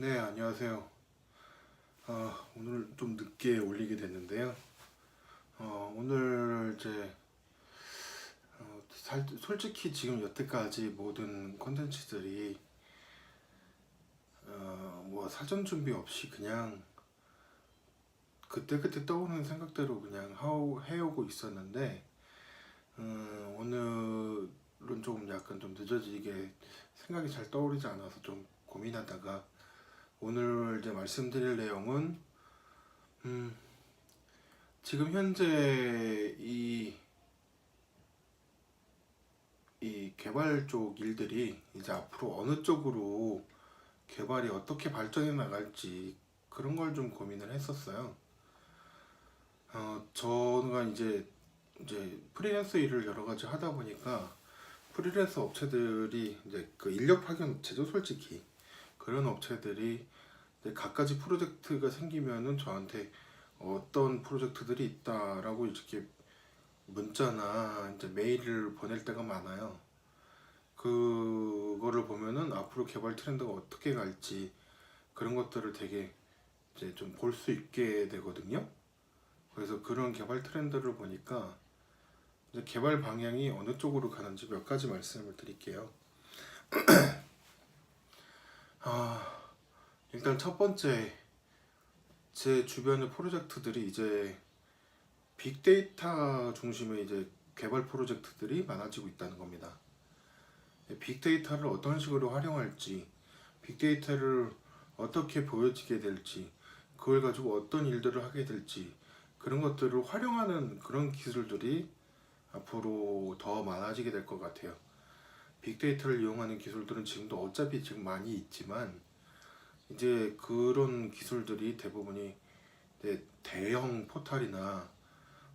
네, 안녕하세요. 아, 오늘 좀 늦게 올리게 됐는데요. 어, 오늘 이제 어, 살, 솔직히 지금 여태까지 모든 콘텐츠들이 어, 뭐 사전 준비 없이 그냥 그때그때 떠오르는 생각대로 그냥 하오, 해오고 있었는데 음, 오늘은 좀 약간 좀 늦어지게 생각이 잘 떠오르지 않아서 좀 고민하다가 오늘 이제 말씀드릴 내용은 음, 지금 현재 이, 이 개발 쪽 일들이 이제 앞으로 어느 쪽으로 개발이 어떻게 발전해 나갈지 그런 걸 좀 고민을 했었어요. 어, 저가 이제 이제 프리랜서 일을 여러 가지 하다 보니까 프리랜서 업체들이 이제 그 인력 파견 업체죠, 솔직히. 그런 업체들이 갖가지 프로젝트가 생기면은 저한테 어떤 프로젝트들이 있다라고 이렇게 문자나 이제 메일을 보낼 때가 많아요. 그거를 보면은 앞으로 개발 트렌드가 어떻게 갈지 그런 것들을 되게 이제 좀 볼 수 있게 되거든요. 그래서 그런 개발 트렌드를 보니까 개발 방향이 어느 쪽으로 가는지 몇 가지 말씀을 드릴게요. 아, 일단 첫 번째 제 주변의 프로젝트들이 이제 빅데이터 중심의 이제 개발 프로젝트들이 많아지고 있다는 겁니다. 빅데이터를 어떤 식으로 활용할지, 빅데이터를 어떻게 보여지게 될지, 그걸 가지고 어떤 일들을 하게 될지, 그런 것들을 활용하는 그런 기술들이 앞으로 더 많아지게 될 것 같아요. 빅데이터를 이용하는 기술들은 지금도 어차피 지금 많이 있지만 이제 그런 기술들이 대부분이 대형 포털이나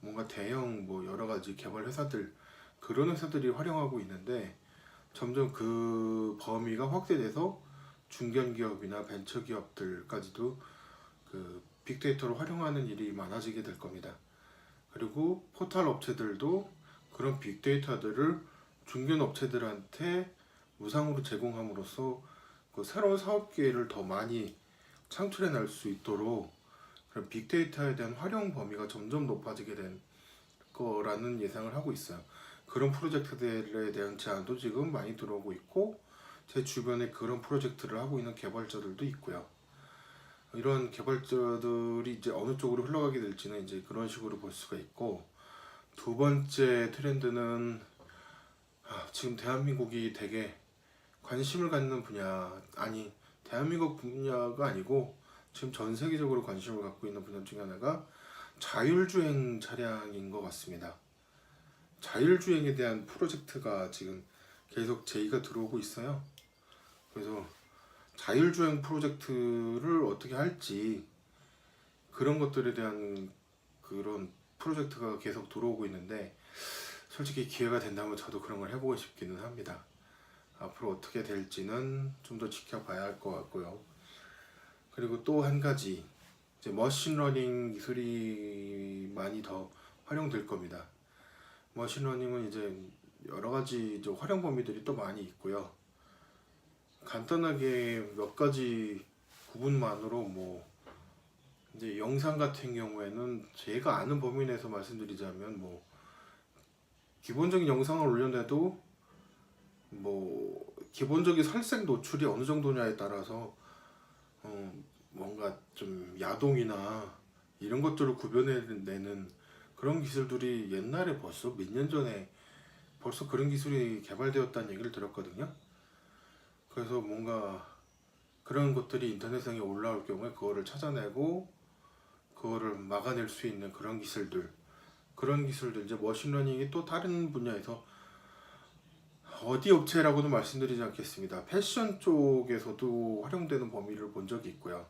뭔가 대형 뭐 여러 가지 개발 회사들 그런 회사들이 활용하고 있는데 점점 그 범위가 확대돼서 중견 기업이나 벤처 기업들까지도 그 빅데이터를 활용하는 일이 많아지게 될 겁니다. 그리고 포털 업체들도 그런 빅데이터들을 중견 업체들한테 무상으로 제공함으로써 그 새로운 사업 기회를 더 많이 창출해 낼 수 있도록 그런 빅데이터에 대한 활용 범위가 점점 높아지게 된 거라는 예상을 하고 있어요. 그런 프로젝트들에 대한 제안도 지금 많이 들어오고 있고 제 주변에 그런 프로젝트를 하고 있는 개발자들도 있고요. 이런 개발자들이 이제 어느 쪽으로 흘러가게 될지는 이제 그런 식으로 볼 수가 있고 두 번째 트렌드는 아, 지금 대한민국이 되게 관심을 갖는 분야 아니 대한민국 분야가 아니고 지금 전 세계적으로 관심을 갖고 있는 분야 중에 하나가 자율주행 차량인 것 같습니다. 자율주행에 대한 프로젝트가 지금 계속 제의가 들어오고 있어요. 그래서 자율주행 프로젝트를 어떻게 할지 그런 것들에 대한 그런 프로젝트가 계속 들어오고 있는데 솔직히 기회가 된다면 저도 그런 걸 해보고 싶기는 합니다. 앞으로 어떻게 될지는 좀 더 지켜봐야 할 것 같고요. 그리고 또 한 가지 이제 머신러닝 기술이 많이 더 활용될 겁니다. 머신러닝은 이제 여러 가지 이제 활용 범위들이 또 많이 있고요. 간단하게 몇 가지 부분만으로 뭐 이제 영상 같은 경우에는 제가 아는 범위 내에서 말씀드리자면 뭐 기본적인 영상을 올려내도 뭐 기본적인 살색 노출이 어느 정도냐에 따라서 어 뭔가 좀 야동이나 이런 것들을 구별해내는 그런 기술들이 옛날에 벌써 몇 년 전에 벌써 그런 기술이 개발되었다는 얘기를 들었거든요. 그래서 뭔가 그런 것들이 인터넷상에 올라올 경우에 그거를 찾아내고 그거를 막아낼 수 있는 그런 기술들 그런 기술들 이제 머신러닝이 또 다른 분야에서 어디 업체라고도 말씀드리지 않겠습니다. 패션 쪽에서도 활용되는 범위를 본 적이 있고요.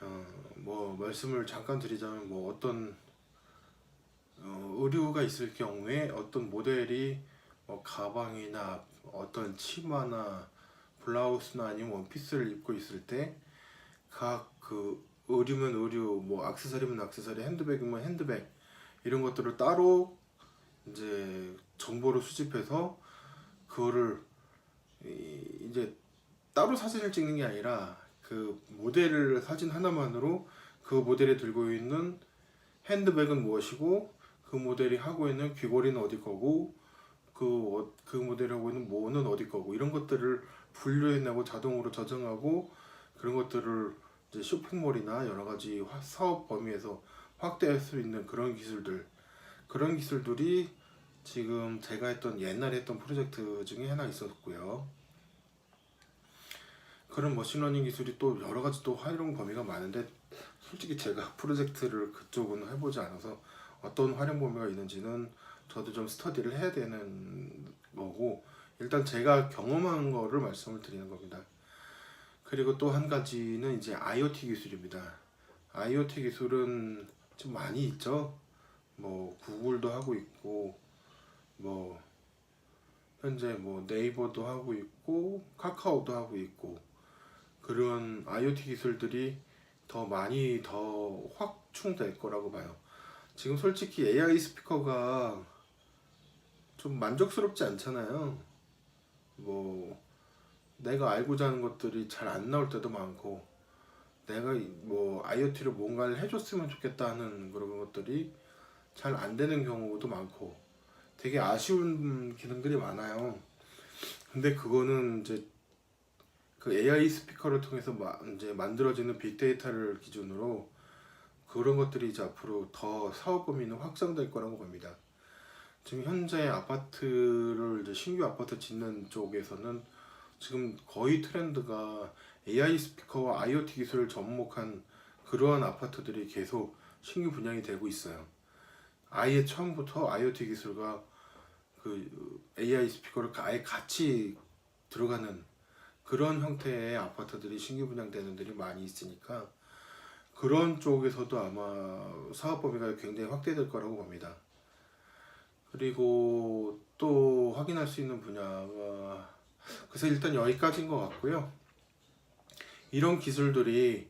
어, 뭐 말씀을 잠깐 드리자면 뭐 어떤 어, 의류가 있을 경우에 어떤 모델이 뭐 가방이나 어떤 치마나 블라우스나 아니면 원피스를 입고 있을 때 각 그 의류면 의류, 뭐 액세서리면 액세서리, 핸드백이면 핸드백 이런 것들을 따로 이제 정보를 수집해서 그거를 이- 이제 따로 사진을 찍는 게 아니라 그 모델을 사진 하나만으로 그 모델이 들고 있는 핸드백은 무엇이고 그 모델이 하고 있는 귀걸이는 어디 거고 그, 어- 그 모델이 하고 있는 뭐는 어디 거고 이런 것들을 분류해내고 자동으로 저장하고 그런 것들을 이제 쇼핑몰이나 여러 가지 화- 사업 범위에서 확대할 수 있는 그런 기술들 그런 기술들이 지금 제가 했던 옛날에 했던 프로젝트 중에 하나 있었고요. 그런 머신러닝 기술이 또 여러 가지 또 활용 범위가 많은데 솔직히 제가 프로젝트를 그쪽은 해보지 않아서 어떤 활용 범위가 있는지는 저도 좀 스터디를 해야 되는 거고 일단 제가 경험한 거를 말씀을 드리는 겁니다. 그리고 또 한 가지는 이제 IoT 기술입니다. IoT 기술은 좀 많이 있죠. 뭐 구글도 하고 있고 뭐 현재 뭐 네이버도 하고 있고 카카오도 하고 있고 그런 IoT 기술들이 더 많이 더 확충될 거라고 봐요. 지금 솔직히 AI 스피커가 좀 만족스럽지 않잖아요. 뭐 내가 알고자 하는 것들이 잘 안 나올 때도 많고 내가 이- 뭐 IoT로 뭔가를 해줬으면 좋겠다 하는 그런 것들이 잘 안 되는 경우도 많고 되게 아쉬운 기능들이 많아요. 근데 그거는 이제 그 AI 스피커를 통해서 마, 이제 만들어지는 빅데이터를 기준으로 그런 것들이 이제 앞으로 더 사업 범위는 확장될 거라고 봅니다. 지금 현재 아파트를 이제 신규 아파트 짓는 쪽에서는 지금 거의 트렌드가 AI 스피커와 IoT 기술을 접목한 그러한 아파트들이 계속 신규 분양이 되고 있어요. 아예 처음부터 IoT 기술과 그 AI 스피커를 아예 같이 들어가는 그런 형태의 아파트들이 신규 분양되는 들이 많이 있으니까 그런 쪽에서도 아마 사업 범위가 굉장히 확대될 거라고 봅니다. 그리고 또 확인할 수 있는 분야가 그래서 일단 여기까지인 것 같고요. 이런 기술들이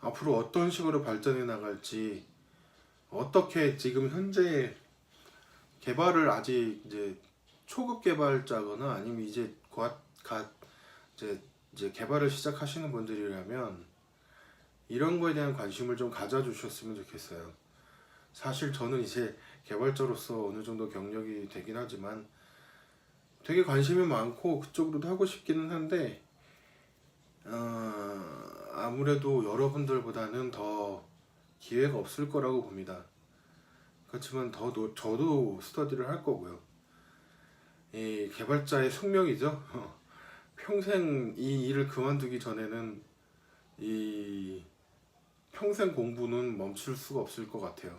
앞으로 어떤 식으로 발전해 나갈지 어떻게 지금 현재 개발을 아직 이제 초급 개발자거나 아니면 이제 곧, 갓 이제, 이제 개발을 시작하시는 분들이라면 이런 거에 대한 관심을 좀 가져주셨으면 좋겠어요. 사실 저는 이제 개발자로서 어느 정도 경력이 되긴 하지만 되게 관심이 많고 그쪽으로도 하고 싶기는 한데 어, 아무래도 여러분들보다는 더 기회가 없을 거라고 봅니다. 그렇지만 더 노- 저도 스터디를 할 거고요. 이 개발자의 숙명이죠. 평생 이 일을 그만두기 전에는 이 평생 공부는 멈출 수가 없을 것 같아요.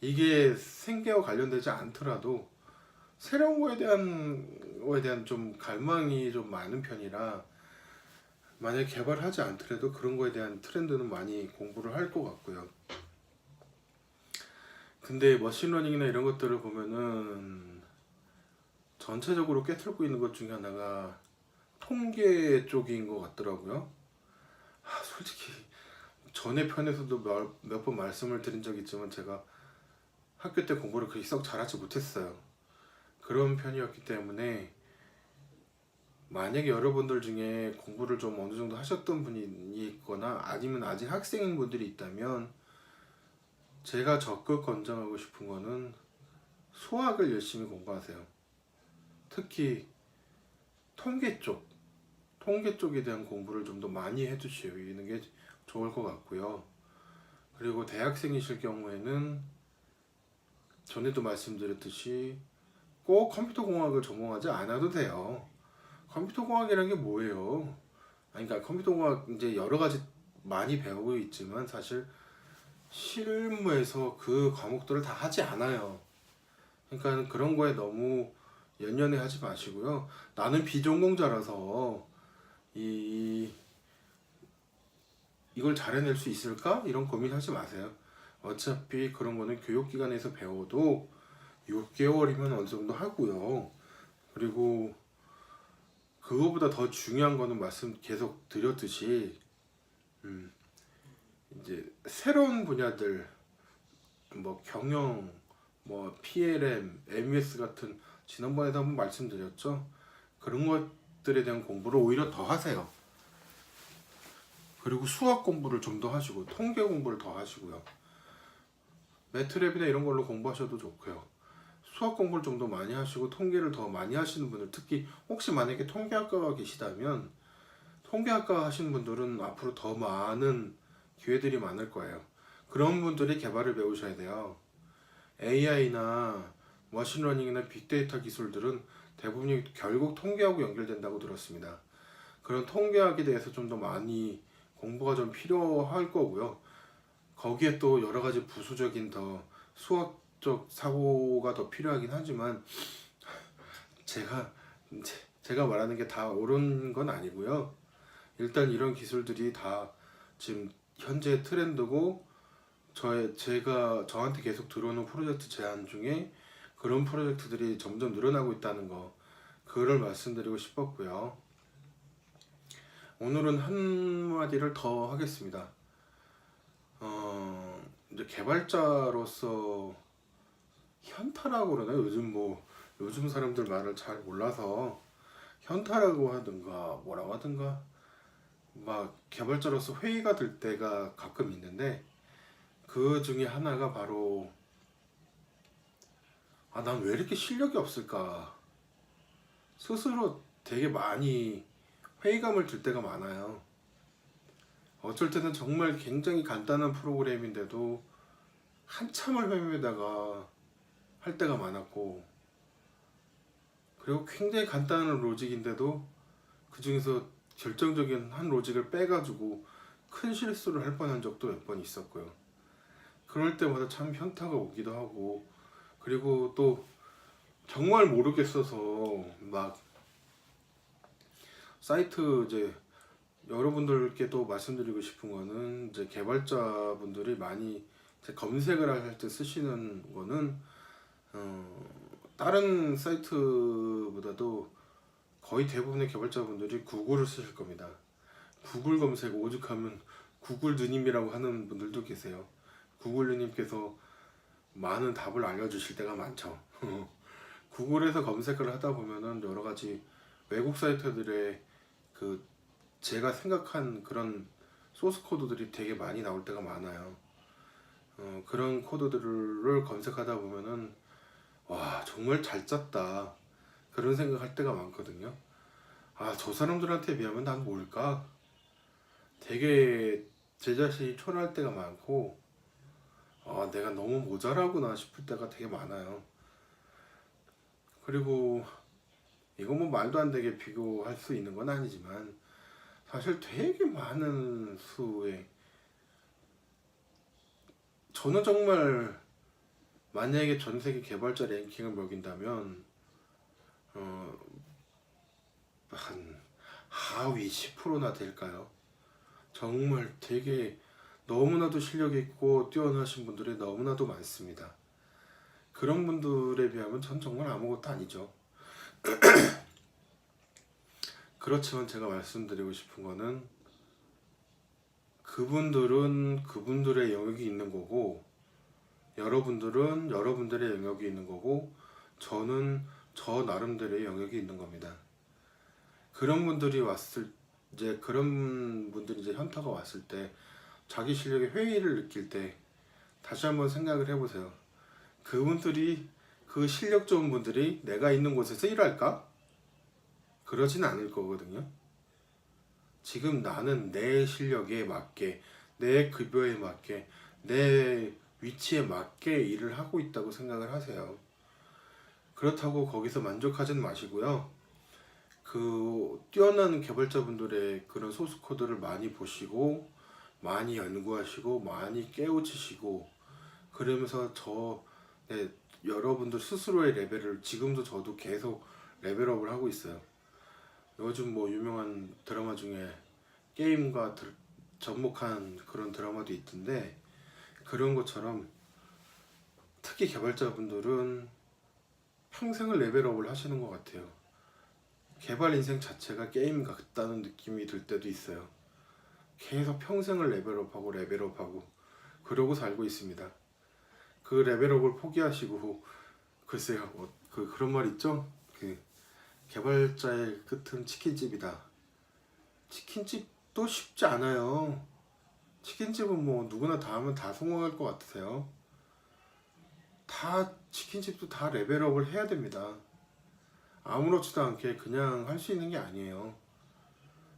이게 생계와 관련되지 않더라도 새로운 거에 대한 거에 대한 좀 갈망이 좀 많은 편이라 만약 개발하지 않더라도 그런 거에 대한 트렌드는 많이 공부를 할 것 같고요. 근데 머신러닝이나 이런 것들을 보면은 전체적으로 깨틀고 있는 것 중에 하나가 통계 쪽인 것 같더라고요. 아, 솔직히 전에 편에서도 몇 번 말씀을 드린 적이 있지만 제가 학교 때 공부를 그렇게 썩 잘하지 못했어요. 그런 편이었기 때문에 만약에 여러분들 중에 공부를 좀 어느 정도 하셨던 분이 있거나 아니면 아직 학생인 분들이 있다면 제가 적극 권장하고 싶은 거는 수학을 열심히 공부하세요. 특히 통계 쪽, 통계 쪽에 대한 공부를 좀 더 많이 해두시는 게 좋을 것 같고요. 그리고 대학생이실 경우에는 전에도 말씀드렸듯이 꼭 컴퓨터 공학을 전공하지 않아도 돼요. 컴퓨터 공학이라는 게 뭐예요? 아니, 그러니까 컴퓨터 공학 이제 여러 가지 많이 배우고 있지만 사실 실무에서 그 과목들을 다 하지 않아요. 그러니까 그런 거에 너무 연연해 하지 마시고요. 나는 비전공자라서 이 이걸 잘해낼 수 있을까? 이런 고민하지 마세요. 어차피 그런 거는 교육기관에서 배워도 6개월이면 어느 정도 하고요. 그리고 그거보다 더 중요한 거는 말씀 계속 드렸듯이 음, 이제 새로운 분야들 뭐 경영, 뭐 PLM, MES 같은 지난번에도 한번 말씀드렸죠. 그런 것들에 대한 공부를 오히려 더 하세요. 그리고 수학 공부를 좀 더 하시고 통계 공부를 더 하시고요. 매트랩이나 이런 걸로 공부하셔도 좋고요. 수학 공부를 좀 더 많이 하시고 통계를 더 많이 하시는 분들 특히 혹시 만약에 통계학과가 계시다면 통계학과 하시는 분들은 앞으로 더 많은 기회들이 많을 거예요. 그런 분들이 개발을 배우셔야 돼요. AI나 머신러닝이나 빅데이터 기술들은 대부분이 결국 통계하고 연결된다고 들었습니다. 그런 통계학에 대해서 좀 더 많이 공부가 좀 필요할 거고요. 거기에 또 여러 가지 부수적인 더 수학 적 사고가 더 필요하긴 하지만 제가 제- 제가 말하는 게 다 옳은 건 아니고요. 일단 이런 기술들이 다 지금 현재 트렌드고 저의 제가 저한테 계속 들어오는 프로젝트 제안 중에 그런 프로젝트들이 점점 늘어나고 있다는 거 그걸 말씀드리고 싶었고요. 오늘은 한 마디를 더 하겠습니다. 어, 이제 개발자로서 현타라고 그러나요? 요즘 뭐 요즘 사람들 말을 잘 몰라서 현타라고 하든가 뭐라고 하든가 막 개발자로서 회의가 될 때가 가끔 있는데 그 중에 하나가 바로 아, 난 왜 이렇게 실력이 없을까? 스스로 되게 많이 회의감을 들 때가 많아요. 어쩔 때는 정말 굉장히 간단한 프로그램인데도 한참을 헤매다가 할 때가 많았고, 그리고 굉장히 간단한 로직인데도 그 중에서 결정적인 한 로직을 빼가지고 큰 실수를 할 뻔한 적도 몇 번 있었고요. 그럴 때마다 참 현타가 오기도 하고, 그리고 또 정말 모르겠어서 막 사이트 이제 여러분들께 또 말씀드리고 싶은 거는 이제 개발자분들이 많이 검색을 할 때 쓰시는 거는 어, 다른 사이트보다도 거의 대부분의 개발자분들이 구글을 쓰실 겁니다. 구글 검색 오죽하면 구글 누님이라고 하는 분들도 계세요. 구글 누님께서 많은 답을 알려주실 때가 많죠. 구글에서 검색을 하다 보면은 여러 가지 외국 사이트들의 그 제가 생각한 그런 소스 코드들이 되게 많이 나올 때가 많아요. 어, 그런 코드들을 검색하다 보면은 와 정말 잘 짰다 그런 생각할 때가 많거든요. 아 저 사람들한테 비하면 난 뭘까? 되게 제 자신이 초라할 때가 많고 아 내가 너무 모자라구나 싶을 때가 되게 많아요. 그리고 이거 뭐 말도 안 되게 비교할 수 있는 건 아니지만 사실 되게 많은 수의 저는 정말 만약에 전 세계 개발자 랭킹을 매긴다면 어, 한 하위 10%나 될까요? 정말 되게 너무나도 실력 있고 뛰어나신 분들이 너무나도 많습니다. 그런 분들에 비하면 전 정말 아무것도 아니죠. 그렇지만 제가 말씀드리고 싶은 거는 그분들은 그분들의 영역이 있는 거고 여러분들은 여러분들의 영역이 있는 거고 저는 저 나름대로의 영역이 있는 겁니다. 그런 분들이 왔을 이제 그런 분들이 이제 현타가 왔을 때 자기 실력의 회의를 느낄 때 다시 한번 생각을 해보세요. 그분들이 그 실력 좋은 분들이 내가 있는 곳에서 일할까? 그러진 않을 거거든요. 지금 나는 내 실력에 맞게, 내 급여에 맞게, 내 위치에 맞게 일을 하고 있다고 생각을 하세요. 그렇다고 거기서 만족하진 마시고요. 그 뛰어난 개발자분들의 그런 소스 코드를 많이 보시고 많이 연구하시고 많이 깨우치시고 그러면서 저 네, 여러분들 스스로의 레벨을 지금도 저도 계속 레벨업을 하고 있어요. 요즘 뭐 유명한 드라마 중에 게임과 드- 접목한 그런 드라마도 있던데 그런 것처럼 특히 개발자분들은 평생을 레벨업을 하시는 것 같아요. 개발 인생 자체가 게임 같다는 느낌이 들 때도 있어요. 계속 평생을 레벨업하고 레벨업하고 그러고 살고 있습니다. 그 레벨업을 포기하시고 글쎄요 뭐, 그 그런 말 있죠 그 개발자의 끝은 치킨집이다 치킨집도 쉽지 않아요. 치킨집은 뭐 누구나 다 하면 다 성공할 것 같으세요? 다 치킨집도 다 레벨업을 해야 됩니다. 아무렇지도 않게 그냥 할 수 있는 게 아니에요.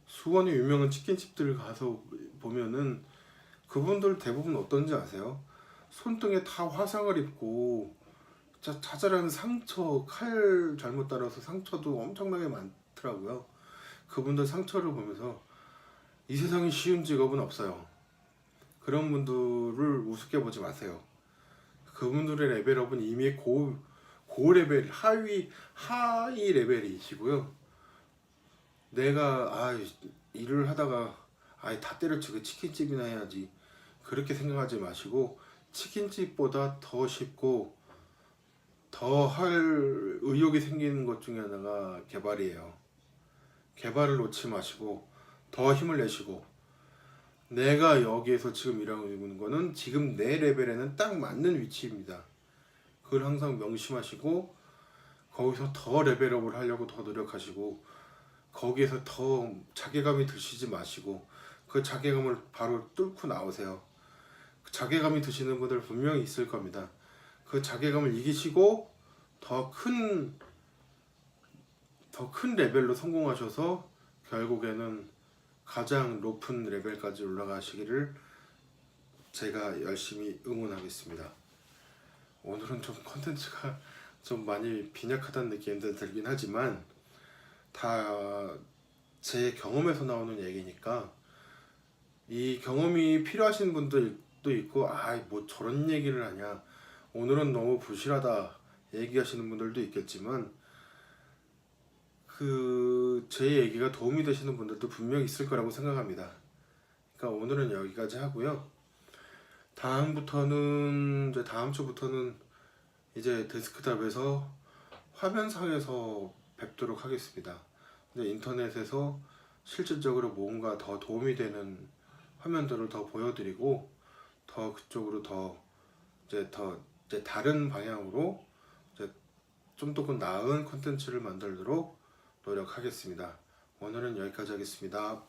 수원의 유명한 치킨집들 가서 보면은 그분들 대부분 어떤지 아세요? 손등에 다 화상을 입고 자, 자잘한 상처, 칼 잘못 따라서 상처도 엄청나게 많더라고요. 그분들 상처를 보면서 이 세상에 쉬운 직업은 없어요. 그런 분들을 우습게 보지 마세요. 그분들의 레벨업은 이미 고, 고 레벨, 하위, 하위 레벨이시고요. 내가, 아, 일을 하다가, 아, 다 때려치고 치킨집이나 해야지. 그렇게 생각하지 마시고, 치킨집보다 더 쉽고, 더 할 의욕이 생기는 것 중에 하나가 개발이에요. 개발을 놓지 마시고, 더 힘을 내시고, 내가 여기에서 지금 일하고 있는 거는 지금 내 레벨에는 딱 맞는 위치입니다. 그걸 항상 명심하시고 거기서 더 레벨업을 하려고 더 노력하시고 거기에서 더 자괴감이 드시지 마시고 그 자괴감을 바로 뚫고 나오세요. 그 자괴감이 드시는 분들 분명히 있을 겁니다. 그 자괴감을 이기시고 더 큰 더 큰 레벨로 성공하셔서 결국에는 가장 높은 레벨까지 올라가시기를 제가 열심히 응원하겠습니다. 오늘은 좀 컨텐츠가 좀 많이 빈약하다는 느낌도 들긴 하지만 다 제 경험에서 나오는 얘기니까 이 경험이 필요하신 분들도 있고 아뭐 저런 얘기를 하냐 오늘은 너무 부실하다 얘기하시는 분들도 있겠지만 그 제 얘기가 도움이 되시는 분들도 분명 있을 거라고 생각합니다. 그러니까 오늘은 여기까지 하고요. 다음부터는 이제 다음 주부터는 이제 데스크탑에서 화면상에서 뵙도록 하겠습니다. 이제 인터넷에서 실질적으로 뭔가 더 도움이 되는 화면들을 더 보여드리고 더 그쪽으로 더 이제 더 이제 다른 방향으로 이제 좀더 나은 콘텐츠를 만들도록 노력하겠습니다. 오늘은 여기까지 하겠습니다.